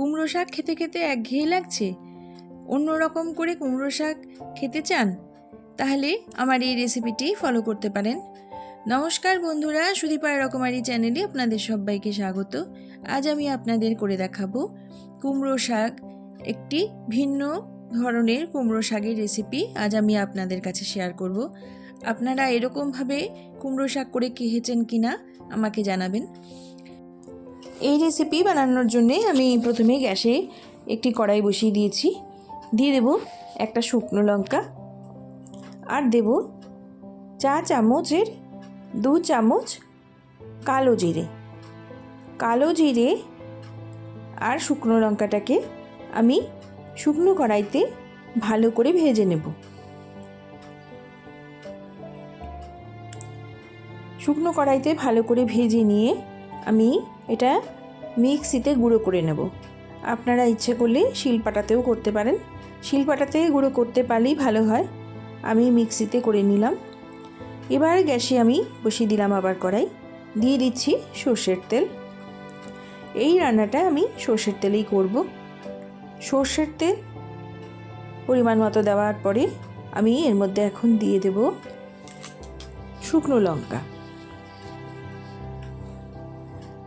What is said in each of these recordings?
কুমড়ো শাক খেতে খেতে একঘেয়ে লাগছে। অন্য রকম করে কুমড়ো শাক খেতে চান? তাহলে আমার এই রেসিপিটি ফলো করতে পারেন। নমস্কার বন্ধুরা, সুদীপার রকমারি চ্যানেলে আপনাদের সবাইকে স্বাগত। আজ আমি আপনাদের করে দেখাবো কুমড়ো শাক, একটি ভিন্ন ধরনের কুমড়ো শাকের রেসিপি আজ আমি আপনাদের কাছে শেয়ার করব। আপনারা এরকমভাবে কুমড়ো শাক করে খেয়েছেন কি না আমাকে জানাবেন। এই রেসিপি বানানোর জন্যে আমি প্রথমে গ্যাসে একটি কড়াই বসিয়ে দিয়েছি। দিয়ে দেব একটা শুকনো লঙ্কা আর দেব চা চামচের দু চামচ কালো জিরে। কালো জিরে আর শুকনো লঙ্কাটাকে আমি শুকনো কড়াইতে ভালো করে ভেজে নেব। শুকনো কড়াইতে ভালো করে ভেজে নিয়ে আমি এটা মিক্সিতে গুঁড়ো করে নেব। আপনারা ইচ্ছে করলে শিলপাটাতেও করতে পারেন। শিলপাটাতে গুঁড়ো করতে পারলেই ভালো হয়। আমি মিক্সিতে করে নিলাম। এবার গ্যাসে আমি বসিয়ে দিলাম আবার কড়াই। দিয়ে দিচ্ছি সর্ষের তেল। এই রান্নাটা আমি সর্ষের তেলেই করব। সর্ষের তেল পরিমাণ মতো দেওয়ার পরে আমি এর মধ্যে এখন দিয়ে দেব শুকনো লঙ্কা।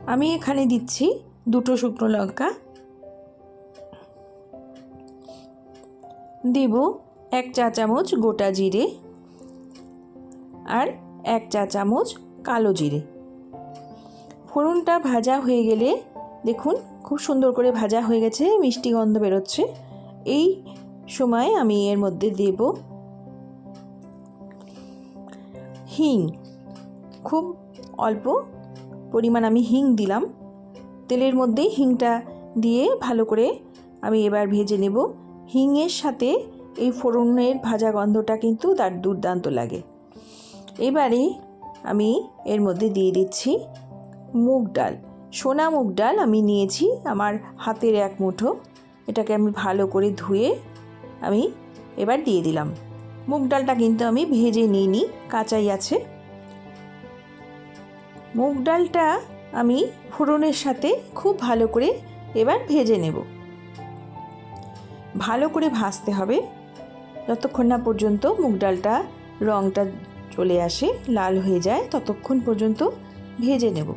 আমি এখানে দিচ্ছি দুটো শুকনো লঙ্কা। দেব এক চা চামচ গোটা জিরে আর এক চা চামচ কালো জিরে। ফোড়নটা ভাজা হয়ে গেলে দেখুন খুব সুন্দর করে ভাজা হয়ে গেছে, মিষ্টি গন্ধ বেরোচ্ছে। এই সময় আমি এর মধ্যে দেব হিং। খুব অল্প পরিমাণ আমি হিং দিলাম। তেলের মধ্যেই হিংটা দিয়ে ভালো করে আমি এবার ভেজে নেব। হিংয়ের সাথে এই ফোড়নের ভাজা গন্ধটা কিন্তু তার দুর্দান্ত লাগে। এবারে আমি এর মধ্যে দিয়ে দিচ্ছি মুগ ডাল। সোনা মুগ ডাল আমি নিয়েছি আমার হাতের এক মুঠো। এটাকে আমি ভালো করে ধুয়ে আমি এবার দিয়ে দিলাম। মুগ ডালটা কিন্তু আমি ভেজে নিইনি, কাঁচাই আছে। মুগ ডালটা আমি ফোড়নের সাথে খুব ভালো করে এবার ভেজে নেব। ভালো করে ভাজতে হবে। যতক্ষণ না পর্যন্ত মুগ ডালটা রঙটা চলে আসে, লাল হয়ে যায়, ততক্ষণ পর্যন্ত ভেজে নেব।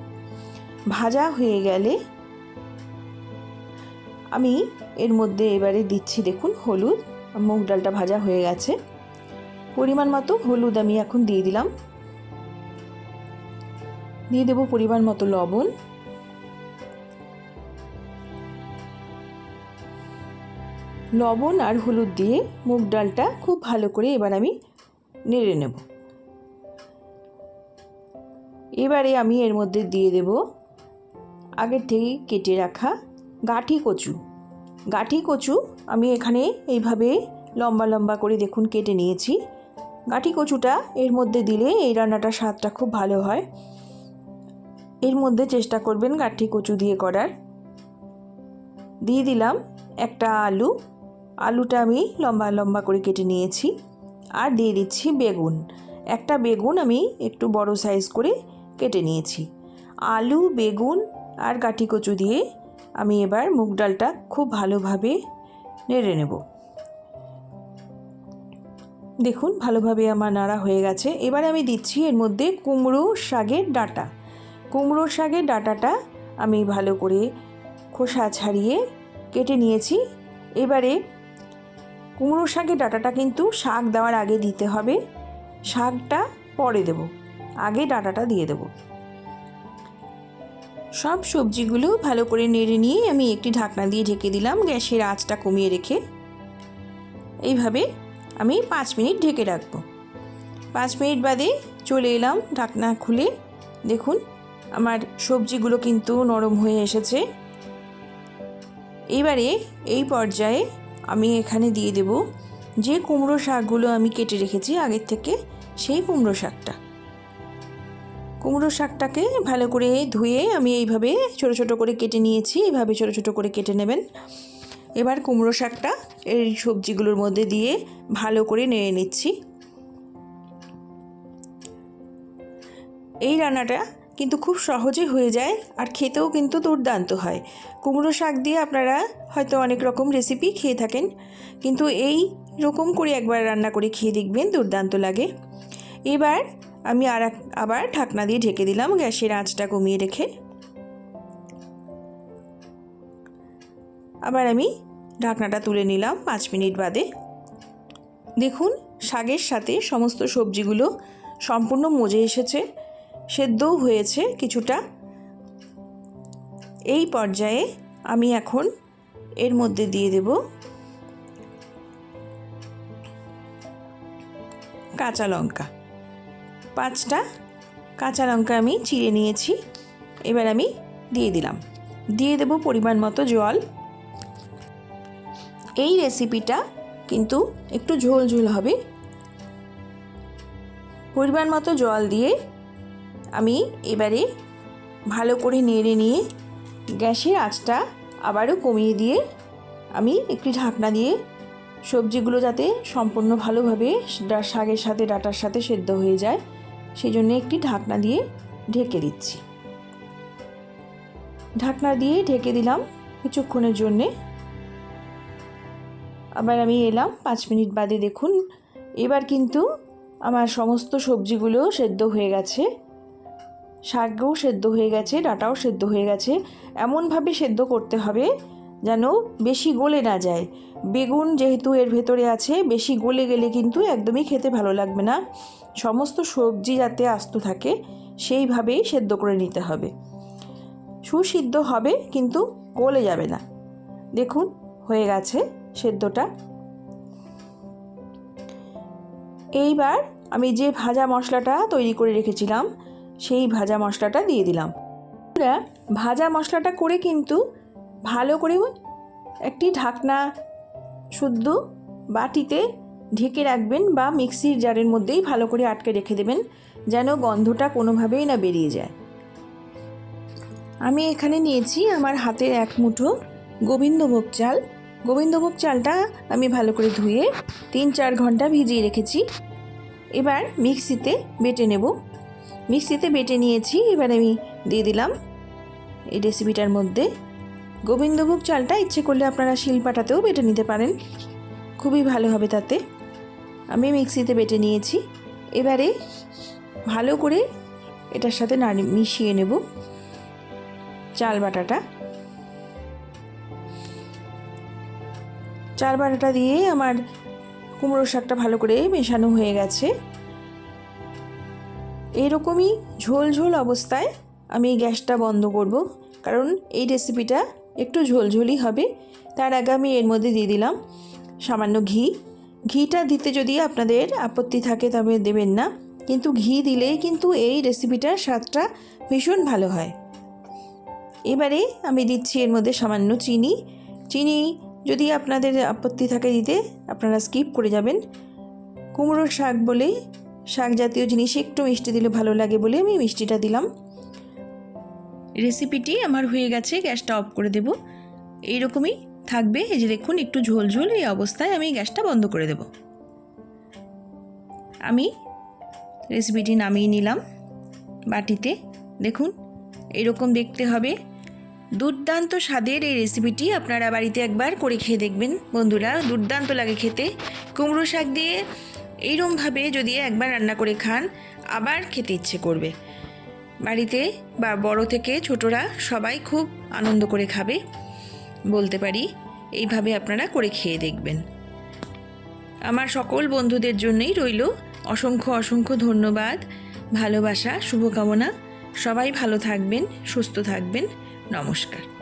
ভাজা হয়ে গেলে আমি এর মধ্যে এবারে দিচ্ছি দেখুন হলুদ। মুগ ডালটা ভাজা হয়ে গেছে। পরিমাণ মতো হলুদ আমি এখন দিয়ে দিলাম। দিয়ে দেবো পরিমাণ মতো লবণ। লবণ আর হলুদ দিয়ে মুগ ডালটা খুব ভালো করে এবার আমি নেড়ে নেব। এবারে আমি এর মধ্যে দিয়ে দেব আগের থেকে কেটে রাখা গাঠি কচু। গাঠি কচু আমি এখানে এইভাবে লম্বা লম্বা করে দেখুন কেটে নিয়েছি। গাঠি কচুটা এর মধ্যে দিলে এই রান্নাটার স্বাদটা খুব ভালো হয়। এর মধ্যে চেষ্টা করবেন গাঠি কচু দিয়ে করার। দিয়ে দিলাম একটা আলু। আলুটা আমি লম্বা লম্বা করে কেটে নিয়েছি। আর দিয়ে দিচ্ছি বেগুন। একটা বেগুন আমি একটু বড় সাইজ করে কেটে নিয়েছি। আলু, বেগুন আর গাঠি কচু দিয়ে আমি এবার মুগ ডালটা খুব ভালোভাবে নেড়ে নেব। দেখুন, ভালোভাবে আমার নাড়া হয়ে গেছে। এবার আমি দিচ্ছি এর মধ্যে কুমড়ো শাকের ডাঁটা। কুমড়ো শাকের ডাঁটাটা আমি ভালো করে খোসা ছাড়িয়ে কেটে নিয়েছি। এবারে কুমড়ো শাকের ডাঁটাটা কিন্তু শাক দেওয়ার আগে দিতে হবে। শাকটা পরে দেব। আগে ডাঁটাটা দিয়ে দেব। সব সবজিগুলো ভালো করে নেড়ে নিয়ে আমি একটি ঢাকনা দিয়ে ঢেকে দিলাম গ্যাসের আঁচটা কমিয়ে রেখে। এইভাবে আমি পাঁচ মিনিট ঢেকে রাখব। পাঁচ মিনিট বাদে চলে এলাম ঢাকনা খুলে। দেখুন আমার সবজিগুলো কিন্তু নরম হয়ে এসেছে। এবারে এই পর্যায়ে আমি এখানে দিয়ে দেব যে কুমড়ো শাকগুলো আমি কেটে রেখেছি আগের থেকে, সেই কুমড়ো শাকটা। কুমড়ো শাকটাকে ভালো করে ধুয়ে আমি এইভাবে ছোট ছোট করে কেটে নিয়েছি, এইভাবে ছোট ছোট করে কেটে নেবেন। এবার কুমড়ো শাকটা এই সবজিগুলোর মধ্যে দিয়ে ভালো করে নেড়ে নিচ্ছি। এই রান্নাটা কিন্তু খুব সহজে হয়ে যায় আর খেতেও কিন্তু দুর্দান্ত হয়। কুমড়ো শাক দিয়ে আপনারা হয়তো অনেক রকম রেসিপি খেয়ে থাকেন, কিন্তু এই রকম করে একবার রান্না করে খেয়ে দেখবেন দুর্দান্ত লাগে। এবার আমি আর আবার ঢাকনা দিয়ে ঢেকে দিলাম গ্যাসের আঁচটা কমিয়ে রেখে। আবার আমি ঢাকনাটা তুলে নিলাম পাঁচ মিনিট বাদে। দেখুন, শাকের সাথে সমস্ত সবজিগুলো সম্পূর্ণ মজে এসেছে। সেদ্ধও হয়েছে কিছুটা। এই পর্যায়ে আমি এখন এর মধ্যে দিয়ে দেব কাঁচা লঙ্কা। পাঁচটা কাঁচা লঙ্কা আমি চিড়ে নিয়েছি, এবার আমি দিয়ে দিলাম। দিয়ে দেব পরিমাণ মতো জল। এই রেসিপিটা কিন্তু একটু ঝোল ঝোল হবে। পরিমাণ মতো জল দিয়ে আমি এবারে ভালো করে নেড়ে নিয়ে গ্যাসের আঁচটা আবারও কমিয়ে দিয়ে আমি একটি ঢাকনা দিয়ে সবজিগুলো যাতে সম্পূর্ণ ভালোভাবে শাকের সাথে, ডাটার সাথে সেদ্ধ হয়ে যায় সেই জন্য একটি ঢাকনা দিয়ে ঢেকে দিচ্ছি। ঢাকনা দিয়ে ঢেকে দিলাম কিছুক্ষণের জন্যে। আবার আমি এলাম পাঁচ মিনিট বাদে দেখুন, এবার কিন্তু আমার সমস্ত সবজিগুলো সেদ্ধ হয়ে গেছে। শাকও সেদ্ধ হয়ে গেছে, ডাটাও সেদ্ধ হয়ে গেছে। এমনভাবে সেদ্ধ করতে হবে যেন বেশি গলে না যায়। বেগুন যেহেতু এর ভেতরে আছে, বেশি গলে গেলে কিন্তু একদমই খেতে ভালো লাগবে না। সমস্ত সবজি যাতে আস্ত থাকে, সেইভাবেই সেদ্ধ করে নিতে হবে। সুসিদ্ধ হবে, কিন্তু গলে যাবে না। দেখুন, হয়ে গেছে সেদ্ধটা। এইবার আমি যে ভাজা মশলাটা তৈরি করে রেখেছিলাম সেই ভাজা মশলাটা দিয়ে দিলাম। এবার ভাজা মশলাটা করে কিন্তু ভালো করে একটি ঢাকনা শুদ্ধ বাটিতে ঢেকে রাখবেন বা মিক্সির জারের মধ্যেই ভালো করে আটকে রেখে দেবেন, যেন গন্ধটা কোনোভাবেই না বেরিয়ে যায়। আমি এখানে নিয়েছি আমার হাতের এক মুঠো গোবিন্দভোগ চাল। গোবিন্দভোগ চালটা আমি ভালো করে ধুয়ে তিন চার ঘণ্টা ভিজিয়ে রেখেছি। এবার মিক্সিতে বেটে নেব। মিক্সিতে বেটে নিয়েছি, এবার আমি দিয়ে দিলাম এই রেসিপিটার মধ্যে। গোবিন্দভোগ চালটা ইচ্ছে করলে আপনারা শিলপাটাতেও বেটে নিতে পারেন। খুবই ভালো হবে তাতে। আমি মিক্সিতে বেটে নিয়েছি। এবারে ভালো করে এটার সাথে নাড়ি, মিশিয়ে নেব চাল বাটাটা। চাল বাটাটা দিয়ে আমার কুমড়ো শাকটা ভালো করে মেশানো হয়ে গেছে। এইরকমই ঝোল ঝোল অবস্থায় আমি গ্যাসটা বন্ধ করব। কারণ এই রেসিপিটা একটু ঝোলঝোলই হবে। তার আগে আমি এর মধ্যে দিয়ে দিলাম সামান্য ঘি। ঘিটা দিতে যদি আপনাদের আপত্তি থাকে তবে দেবেন না। কিন্তু ঘি দিলেই কিন্তু এই রেসিপিটার স্বাদটা ভীষণ ভালো হয়। এবারে আমি দিচ্ছি এর মধ্যে সামান্য চিনি। চিনি যদি আপনাদের আপত্তি থাকে দিতে, আপনারা স্কিপ করে যাবেন। কুমড়োর শাক বলে শাক জাতীয় জিনিস একটু মিষ্টি দিলে ভালো লাগে বলে আমি মিষ্টিটা দিলাম। রেসিপিটি আমার হয়ে গেছে, গ্যাসটা অফ করে দেব। এইরকমই থাকবে, এই যে দেখুন একটু ঝোল ঝোল, এই অবস্থায় আমি গ্যাসটা বন্ধ করে দেব। আমি রেসিপিটি নামিয়ে নিলাম বাটিতে। দেখুন এরকম দেখতে হবে। দুর্দান্ত স্বাদের এই রেসিপিটি আপনারা বাড়িতে একবার করে খেয়ে দেখবেন। বন্ধুরা, দুর্দান্ত লাগে খেতে। কুমড়ো শাক দিয়ে এইরমভাবে যদি একবার রান্না করে খান, আবার খেতে ইচ্ছে করবে। বাড়িতে বা বড় থেকে ছোটরা সবাই খুব আনন্দ করে খাবে। বলতে পারি, এইভাবে আপনারা করে খেয়ে দেখবেন। আমার সকল বন্ধুদের জন্যই রইল অসংখ্য অসংখ্য ধন্যবাদ, ভালোবাসা, শুভকামনা। সবাই ভালো থাকবেন, সুস্থ থাকবেন। নমস্কার।